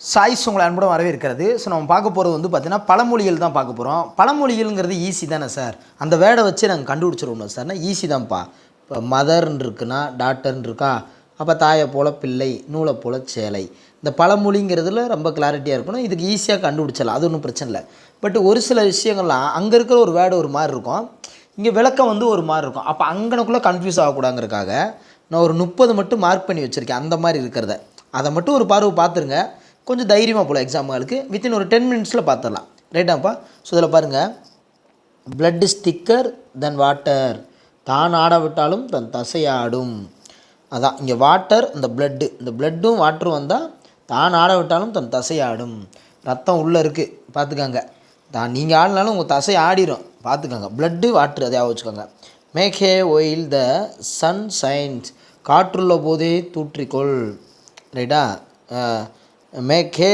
Choice உங்களை அன்புடன் வரவேற்கிறது. ஸோ நம்ம பார்க்க போகிறது வந்து பார்த்திங்கன்னா பழமொழிகள் தான் பார்க்க போகிறோம் பழமொழிகள்ங்கிறது ஈஸி தானே சார் அந்த வேர்டை வச்சு நாங்கள் கண்டுபிடிச்சிருவோம் சார்னா ஈஸி தான்ப்பா. இப்போ மதர்ன்னு இருக்குன்னா டாக்டர்ன்னு இருக்கா? அப்போ தாயை போல் பிள்ளை நூலை போல சேலை. இந்த பழமொழிங்கிறதுல ரொம்ப கிளாரிட்டியாக இருக்கணும். இதுக்கு ஈஸியாக கண்டுபிடிச்சலாம் அது ஒன்றும் பிரச்சனை இல்லை. பட் ஒரு சில விஷயங்கள்லாம் அங்கே இருக்கிற ஒரு வேர்டு ஒரு மாதிரி இருக்கும். இங்கே விளக்கம் வந்து ஒரு மாதிரி இருக்கும். அப்போ அங்கனக்குள்ளே கன்ஃபியூஸ் ஆகக்கூடாங்கிறக்காக நான் ஒரு முப்பது மட்டும் மார்க் பண்ணி வச்சுருக்கேன். அந்த மாதிரி இருக்கிறத. அதை மட்டும் ஒரு பார்வை பார்த்துருங்க. கொஞ்சம் தைரியமாக போகலாம் எக்ஸாம்களுக்கு வித்தின் ஒரு டென் மினிட்ஸில் பார்த்துடலாம் ரைட்டாப்பா ஸோ இதில் பாருங்கள் பிளட் இஸ் திக்கர் தென் வாட்டர் தான் ஆடவிட்டாலும் தன் தசையாடும். அதான் இங்கே வாட்டர் இந்த பிளட்டு இந்த பிளட்டும் வாட்டரும் வந்தால் தான் ஆடவிட்டாலும் தன் தசையாடும். ரத்தம் உள்ளே இருக்குது பார்த்துக்கங்க தான் நீங்கள் ஆடினாலும் உங்கள் தசை ஆடிரும். பார்த்துக்கோங்க பிளட்டு வாட்ரு அதையாக வச்சுக்கோங்க. Make while the sun shines காற்றுள்ள போதே தூற்றிக்கொள். ரைட்டா மேக்கே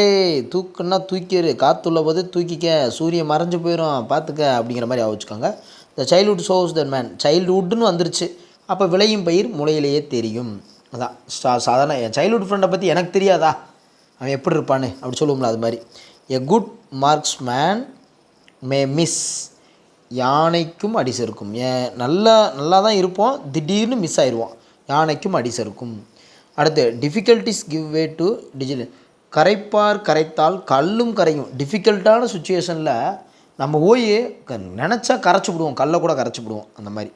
தூக்குன்னா தூக்கிடு காற்றுள்ள போதே தூக்கிக்க சூரியன் மறைஞ்சு போயிடும் பார்த்துக்க அப்படிங்கிற மாதிரி வச்சுக்கோங்க the childhood shows the man சைல்டுஹுட்னு வந்துருச்சு. அப்போ விளையும் பயிர் முளையிலேயே தெரியும். அதான் சா சாதாரண என் சைல்டுஹுட் ஃப்ரெண்டை பற்றி எனக்கு தெரியாதா? அவன் எப்படி இருப்பான்னு அப்படி சொல்லுவோம்ல அது மாதிரி. A good marksman may miss யானைக்கும் அடி செருக்கும். ஏன் நல்லா நல்லா தான் இருப்போம் திடீர்னு மிஸ் ஆயிடுவோம் யானைக்கும் அடி செருக்கும். அடுத்து difficulties give way to digital கரைப்பார் கரைத்தால் கல்லும் கரையும். டிஃபிகல்ட்டான சுச்சுவேஷனில் நம்ம போய் க நினச்சா கரைச்சி விடுவோம். கல்லை கூட கரைச்சி விடுவோம். அந்த மாதிரி.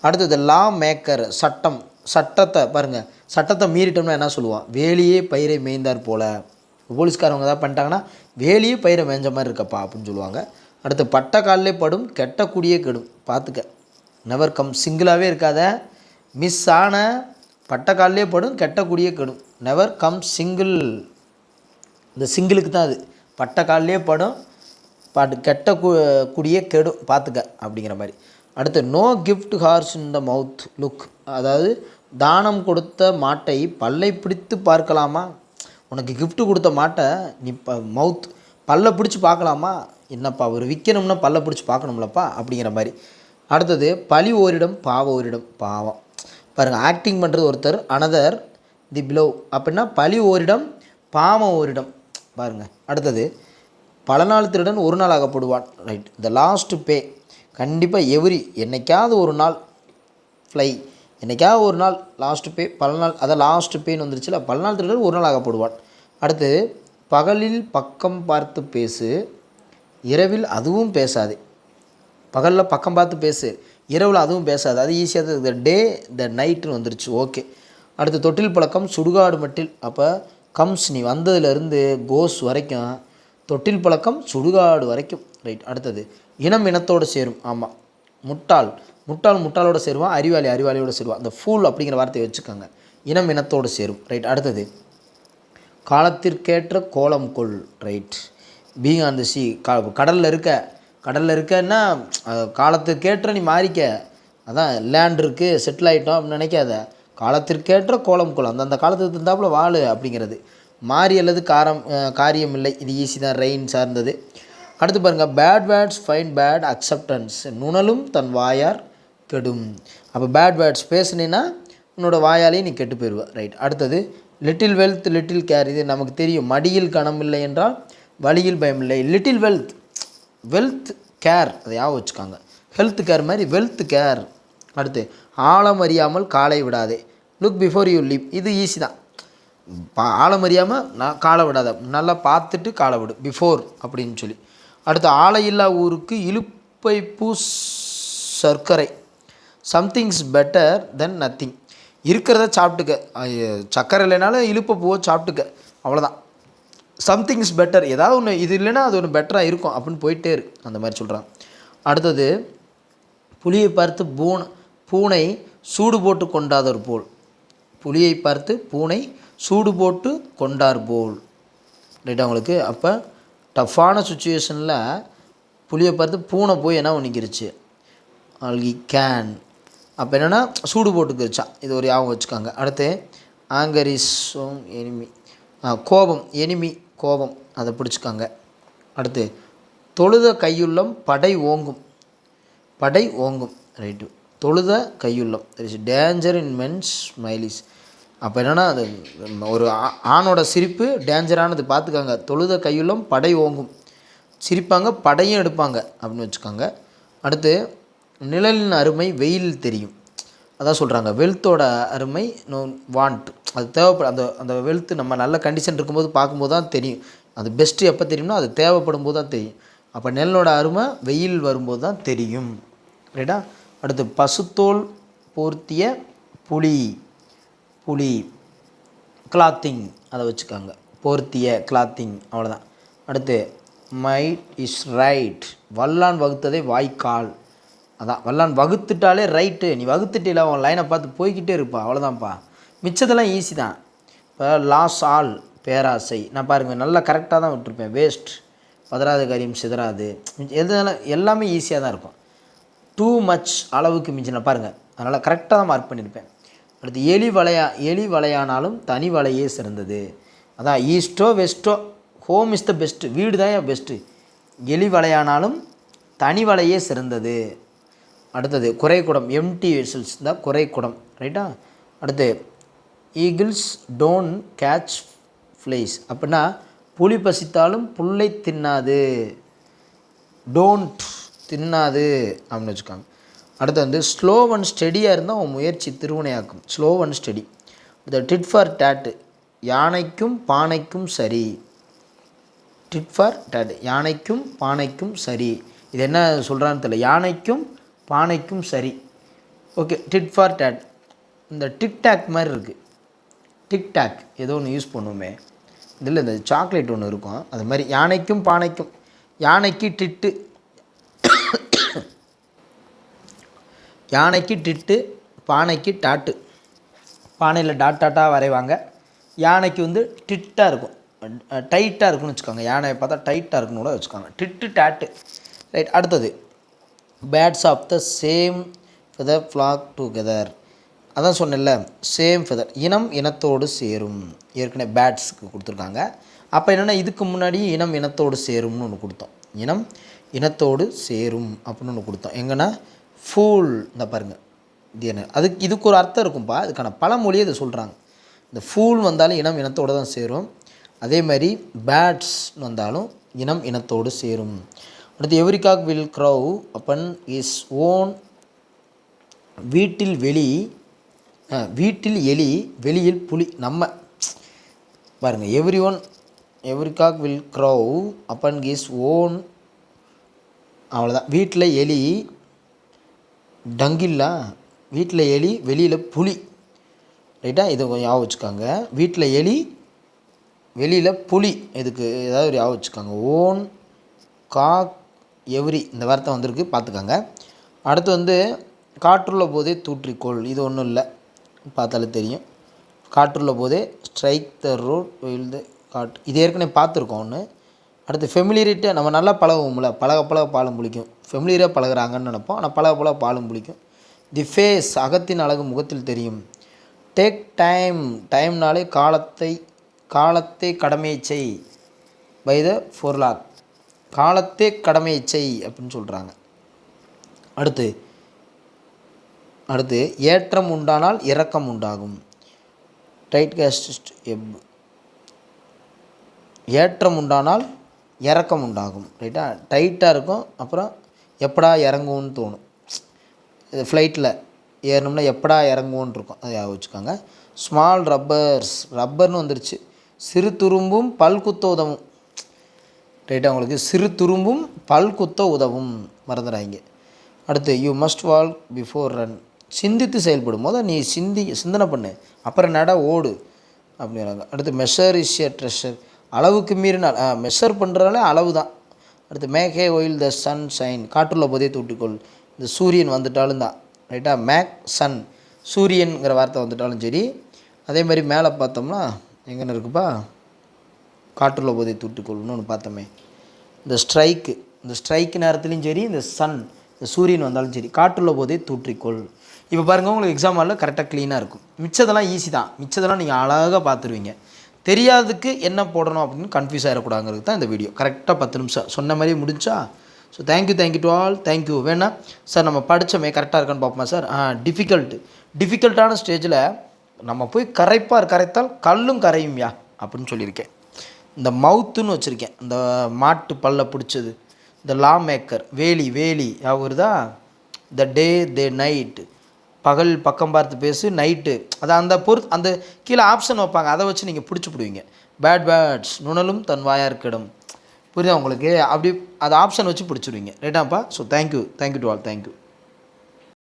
அடுத்தது லா மேக்கர் சட்டம். சட்டத்தை பாருங்கள் சட்டத்தை மீறிட்டோம்னா என்ன சொல்லுவான்? வேலியே பயிரை மேய்ந்தார் போல். போலீஸ்காரவங்க ஏதாவது பண்ணிட்டாங்கன்னா வேலியே பயிரை மேய்ஞ்ச மாதிரி இருக்கப்பா அப்படின்னு சொல்லுவாங்க. அடுத்து பட்ட காலிலே படும் கெட்ட குடியே கெடும். பார்த்துக்க நெவர் கம் சிங்கிளாகவே இருக்காத. மிஸ் ஆன பட்ட காலிலே படும் கெட்ட குடியே கெடும். நெவர் கம் சிங்கிள் இந்த சிங்கிளுக்கு தான் அது. பட்ட காலிலே படும் பாட்டு கெட்ட கு குடியே கெடும் பார்த்துக்க அப்படிங்கிற மாதிரி. அடுத்து no gift horse in the mouth look அதாவது தானம் கொடுத்த மாட்டை பல்லை பிடித்து பார்க்கலாமா? உனக்கு கிஃப்ட்டு கொடுத்த மாட்டை நீ ப மவுத் பல்லை பிடிச்சி பார்க்கலாமா? என்னப்பா ஒரு விற்கணும்னா பல்லை பிடிச்சி பார்க்கணும்லப்பா அப்படிங்கிற மாதிரி. அடுத்தது பழி ஓரிடம் பாவ ஓரிடம் பாவம். பாருங்கள் ஆக்டிங் பண்ணுறது ஒருத்தர் அனதர் தி பிலோ அப்படின்னா பழி ஓரிடம் பாவம் ஓரிடம். பாருங்கள் அடுத்தது பல நாள் திருடன் ஒரு நாள் ஆகப்படுவான் ரைட் த லாஸ்ட் பே கண்டிப்பாக எவ்ரி என்னைக்காவது ஒரு நாள் ஃப்ளை என்னைக்காவது ஒரு நாள் லாஸ்ட் பே பல நாள் அதான் லாஸ்ட் பேன்னு வந்துருச்சுல பல நாள் திருடன் ஒரு நாள் ஆகப்படுவான் அடுத்து பகலில் பக்கம் பார்த்து பேசு இரவில் அதுவும் பேசாது. பகலில் பக்கம் பார்த்து பேசு இரவில் அதுவும் பேசாது. அது ஈஸியாக தான் த டே த நைட்டுன்னு வந்துருச்சு. ஓகே அடுத்து தொட்டில் பழக்கம் சுடுகாடு மட்டில். அப்போ கம்ஸ் நீ வந்ததுலேருந்து கோஸ் வரைக்கும் தொட்டில் பழக்கம் சுடுகாடு வரைக்கும். ரைட் அடுத்தது இனம் இனத்தோடு சேரும். ஆமாம் முட்டாள் முட்டாள் முட்டாளோட சேருவான் அறிவாளி அறிவாளியோட சேருவான். அந்த ஃபூல் அப்படிங்கிற வார்த்தையை வச்சுக்கோங்க. இனம் இனத்தோடு சேரும். ரைட் அடுத்தது காலத்திற்கேற்ற கோலம் கொள். Right being on the sea கா கடலில் இருக்க கடலில் இருக்கன்னா காலத்துக்கேற்ற நீ மாறிக்க. அதான் லேண்ட் இருக்குது செட்டில் ஆகிட்டோம் அப்படின்னு நினைக்காத. காலத்திற்கேற்ற கோலம் குளம் அந்தந்த காலத்துக்கு தந்தாப்புல வாழு அப்படிங்கிறது. மாறி அல்லது காரம் காரியம் இல்லை இது ஈஸி தான் ரெயின் சார்ந்தது. அடுத்து பாருங்கள் bad words find bad acceptance நுணலும் தன் வாயார் கெடும். அப்போ பேட் வேர்ட்ஸ் பேசுனீன்னா உன்னோட வாயாலே நீ கெட்டு போயிடுவ ரைட் அடுத்தது லிட்டில் வெல்த் லிட்டில் கேர் இது நமக்கு தெரியும். மடியில் கணம் இல்லை என்றால் வழியில் பயம் இல்லை. லிட்டில் வெல்த் வெல்த் கேர் அதை ஞாபகம் வச்சுக்காங்க. ஹெல்த் கேர் மாதிரி வெல்த் கேர் அடுத்து ஆழம் அறியாமல் காலை விடாதே. லுக் பிஃபோர் யூ லிவ் இது ஈஸி தான். பா ஆழம் அறியாமல் நான் காலை விடாத. நல்லா பார்த்துட்டு காலை விடு. பிஃபோர் அப்படின்னு சொல்லி. அடுத்து ஆலையில்லா ஊருக்கு இழுப்பை பூ சர்க்கரை. சம்திங்ஸ் பெட்டர் தென் நத்திங் இருக்கிறத சாப்பிட்டுக்க. சர்க்கரை இல்லைனாலும் இழுப்பை பூவை சாப்பிட்டுக்க. அவ்வளோதான் சம்திங்ஸ் பெட்டர் ஏதாவது ஒன்று இது இல்லைன்னா அது ஒன்று பெட்டராக இருக்கும் அப்படின்னு போயிட்டே இரு அந்த மாதிரி சொல்கிறான் அடுத்தது புலியை பார்த்து பூனை பூனை சூடு போட்டு கொண்டாதர் போல். புலியை பார்த்து பூனை சூடு போட்டு கொண்டார் போல். ரைட்டா உங்களுக்கு? அப்போ டஃப்பான சுச்சுவேஷனில் புலியை பார்த்து பூனை போய் என்ன பண்ணிக்கிருச்சு? Algae can. அப்போ என்னென்னா சூடு போட்டுக்கிருச்சான் இது ஒரு ஞாபகம் வச்சுக்காங்க. அடுத்து ஆங்கர் சோம் எனிமி கோபம். எனிமி கோபம். அதை பிடிச்சிக்காங்க. அடுத்து தொழுத கையுள்ளம் படை ஓங்கும். படை ஓங்கும். ரைட்டு. தொழுத கையுள்ளம். There is danger in men's smiles அப்போ என்னென்னா அது ஒரு ஆ- ஆணோட சிரிப்பு டேஞ்சரானது பார்த்துக்கோங்க தொழுத கையுள்ளம் படை ஓங்கும். சிரிப்பாங்க படையும் எடுப்பாங்க அப்படின்னு வச்சுக்கோங்க. அடுத்து நிழலின் அருமை வெயில் தெரியும். அதான் சொல்கிறாங்க வெல்த்தோட அருமை நோ வாண்ட் அது தேவைப்பட அந்த அந்த வெல்த்து நம்ம நல்ல கண்டிஷன் இருக்கும்போது பார்க்கும்போது தான் தெரியும். அது பெஸ்ட்டு எப்போ தெரியும்னா அது தேவைப்படும் போது தான் தெரியும். அப்போ நெல்லோட அருமை வெயில் வரும்போது தான் தெரியும் ரைட்டா அடுத்து பசுத்தோல் போர்த்திய புலி புலி கிளாத்திங் அதை வச்சுக்கோங்க. போர்த்திய கிளாத்திங் அவ்வளோதான் அடுத்து மைட் இஸ் ரைட் வல்லான் வகுத்ததே வாய்க்கால். அதான் வல்லான் வகுத்துட்டாலே ரைட்டு நீ வகுத்துட்டில அவன் லைனை பார்த்து போய்கிட்டே இருப்பா. அவ்வளோதான்ப்பா மிச்சதெல்லாம் ஈஸி தான். இப்போ லாஸ் ஆல் பேராசை. நான் பாருங்கள் நல்லா கரெக்டாக தான் விட்டுருப்பேன். வேஸ்ட் பதறாத காரியம் சிதறாது. எதனால எல்லாமே ஈஸியாக தான் இருக்கும். டூ மச் அளவுக்கு மிஞ்சின பாருங்கள் அதனால் கரெக்டாக தான் மார்க் பண்ணியிருப்பேன் அடுத்து எலி வலையா எலி வலையானாலும் தனி வலையே சிறந்தது. அதான் east or west home is the best வீடு தான் என் பெஸ்ட்டு எலி வலையானாலும் தனி வலையே சிறந்தது. அடுத்தது குறைக்குடம் எம்டி வெசல்ஸ் தான் குறைக்குடம் ரைட்டா அடுத்து ஈகிள்ஸ் டோன்ட் கேட்ச் ஃப்ளேஸ் அப்படின்னா புலி பசித்தாலும் புல்லை தின்னாது. டோன்ட் தின்னாது அப்படின்னு வச்சுக்காங்க. அடுத்து வந்து ஸ்லோ அண்ட் ஸ்டெடியாக இருந்தால் உன் முயற்சி திருவினையாக்கும். ஸ்லோ அண்ட் ஸ்டெடி இந்த டிட் ஃபார் டேட்டு யானைக்கும் பானைக்கும் சரி. டிட் ஃபார் டேட் யானைக்கும் பானைக்கும் சரி. இது என்ன சொல்கிறான்னு தெரியல. யானைக்கும் பானைக்கும் சரி. ஓகே டிட் ஃபார் டேட் இந்த டிக்டாக் மாதிரி இருக்குது டிக்டாக் ஏதோ ஒன்று யூஸ் பண்ணுவோமே இதில் இந்த சாக்லேட் ஒன்று இருக்கும். அது மாதிரி யானைக்கும் பானைக்கும். யானைக்கு டிட்டு யானைக்கு டிட்டு பானைக்கு டாட்டு. பானையில் டாட் டாட்டாக வரைவாங்க. யானைக்கு வந்து டிட்டாக இருக்கும். டைட்டாக இருக்கும்னு வச்சுக்கோங்க. யானையை பார்த்தா டைட்டாக இருக்குன்னு கூட வச்சுக்கோங்க. Tit tat. ரைட் அடுத்தது. Birds of the same feather flock together. அதான் சொன்னேன்ல சேம் ஃபெதர். இனம் இனத்தோடு சேரும். ஏற்கனவே பேட்ஸ்க்கு கொடுத்துருக்காங்க. அப்போ என்னென்னா இதுக்கு முன்னாடி இனம் இனத்தோடு சேரும்னு ஒன்று கொடுத்தோம். இனம் இனத்தோடு சேரும் அப்படின்னு ஒன்று கொடுத்தோம். எங்கன்னா ஃபூல் இந்த பாருங்கள் இது என்ன? அதுக்கு இதுக்கு ஒரு அர்த்தம் இருக்கும்பா. அதுக்கான பழமொழியை இதை சொல்கிறாங்க இந்த ஃபூல் வந்தாலும் இனம் இனத்தோடு தான் சேரும். அதே மாதிரி பேட்ஸ் வந்தாலும் இனம் இனத்தோடு சேரும். அடுத்து எவ்ரிகாக் will crow upon his own வீட்டில் வெளி வீட்டில் எலி வெளியில் புலி நம்ம பாருங்கள் every one every cock will crow upon his own அவ்வளோதான் வீட்டில் எலி டங்கில்லா வீட்டில் எலி வெளியில் புலி. ரைட்டா இதை கொஞ்சம் ஞாபகம் வச்சுக்காங்க. வீட்டில் எலி வெளியில் புலி. இதுக்கு ஏதாவது ஒரு ஞாபகம் வச்சுக்காங்க. ஓன் காக் எவ்ரி இந்த வார்த்தை வந்திருக்கு. பார்த்துக்காங்க. அடுத்து வந்து காற்றுள்ள போதே தூற்றிக்கோள். இது ஒன்றும் இல்லை. பார்த்தாலே தெரியும். காற்றுள்ள போதே ஸ்ட்ரைக் த ரோட் வெயில் த காட் இது ஏற்கனவே பார்த்துருக்கோம் ஒன்று அடுத்து ஃபெமிலியரிட்டி நம்ம நல்லா பழகுவோம்ல. பழக பழக பாலம் பிடிக்கும் ஃபெமிலியராக பழகுறாங்கன்னு நினைப்போம். ஆனால் பழக பழக பாலும் பிடிக்கும் தி ஃபேஸ் அகத்தின் அழகு முகத்தில் தெரியும். டேக் டைம் டைம்னாலே காலத்தை காலத்தை கடமையை செய். பை த ஃபோர்லாக் காலத்தே கடமையை செய் அப்படின்னு சொல்கிறாங்க அடுத்து அடுத்து ஏற்றம் உண்டானால் இரக்கம் உண்டாகும். டைட் கேஸ்ட் எப் ஏற்றம் உண்டானால் இறக்கம் உண்டாகும். ரைட்டா டைட்டாக இருக்கும். அப்புறம் எப்படா இறங்கும்னு தோணும். இது ஃப்ளைட்டில் ஏறணும்னா எப்படா இறங்குவோன்னு இருக்கும். அதை வச்சுக்கோங்க. ஸ்மால் ரப்பர்ஸ் ரப்பர்னு வந்துருச்சு. சிறு துரும்பும் பல் குத்த உதவும். ரைட்டாக உங்களுக்கு சிறு துரும்பும் பல் குத்த உதவும். மறந்துடாங்க அடுத்து you must walk before run சிந்தித்து செயல்படும் போது நீ சிந்தி சிந்தனை பண்ணு. அப்புறம் நட ஓடு. அப்படிங்கிறாங்க அடுத்து மெஷர் இஸ் எ ட்ரெஷர் அளவுக்கு மீறினால் மெஷர் பண்ணுறதுனால அளவு தான் அடுத்து make while the sun shine காற்றுள்ள போதே தூட்டிக்கொள் இந்த சூரியன் வந்துட்டாலும் தான் ரைட்டா மேக் சன் சூரியன்கிற வார்த்தை வந்துட்டாலும் சரி. அதே மாதிரி மேலே பார்த்தோம்னா எங்கன்னு இருக்குப்பா? காற்றுள்ள போதை தூட்டுக்கொள்னு ஒன்று பார்த்தோமே. இந்த ஸ்ட்ரைக்கு இந்த ஸ்ட்ரைக்கு நேரத்துலையும் சரி இந்த சன் இந்த சூரியன் வந்தாலும் சரி காற்றுள்ள போதே தூற்றிக்கொள். இப்போ பாருங்கள் உங்களுக்கு எக்ஸாம் ஹாலில் கரெக்டாக க்ளீனாக இருக்கும். மிச்சதெல்லாம் ஈஸி தான். மிச்சதெல்லாம் நீங்கள் அழகாக பார்த்துருவீங்க. தெரியாததுக்கு என்ன போடணும் அப்படின்னு கன்ஃபியூஸ் ஆகிடக்கூடாங்கிறது தான் இந்த வீடியோ கரெக்டாக பத்து நிமிஷம். சொன்ன மாதிரியே முடிஞ்சா so thank you thank you to all thank you வேணா சார் நம்ம படித்தோமே கரெக்டாக இருக்கான்னு பார்ப்போமா சார் ஆ டிஃபிகல்ட்டு டிஃபிகல்ட்டான ஸ்டேஜில் நம்ம போய் கரைப்பார் கரைத்தால் கல்லும் கரையும்யா அப்படின்னு சொல்லியிருக்கேன். இந்த மவுத்துன்னு வச்சுருக்கேன். இந்த மாட்டு பல்ல பிடிச்சது. இந்த லா மேக்கர் வேலி. வேலி வருதா? த டே த நைட்டு பகல் பக்கம் பார்த்து பேசு நைட்டு அது அந்த பொறுத்து அந்த கீழே ஆப்ஷன் வைப்பாங்க. அதை வச்சு நீங்கள் பிடிச்சி பிடுவீங்க பேட் பேட்ஸ் நுணலும் தன் வாயார்க்கிடம் புரியுதா உங்களுக்கு? அப்படி அது ஆப்ஷன் வச்சு பிடிச்சிருவீங்க ரைட்டாப்பா so thank you thank you to all thank you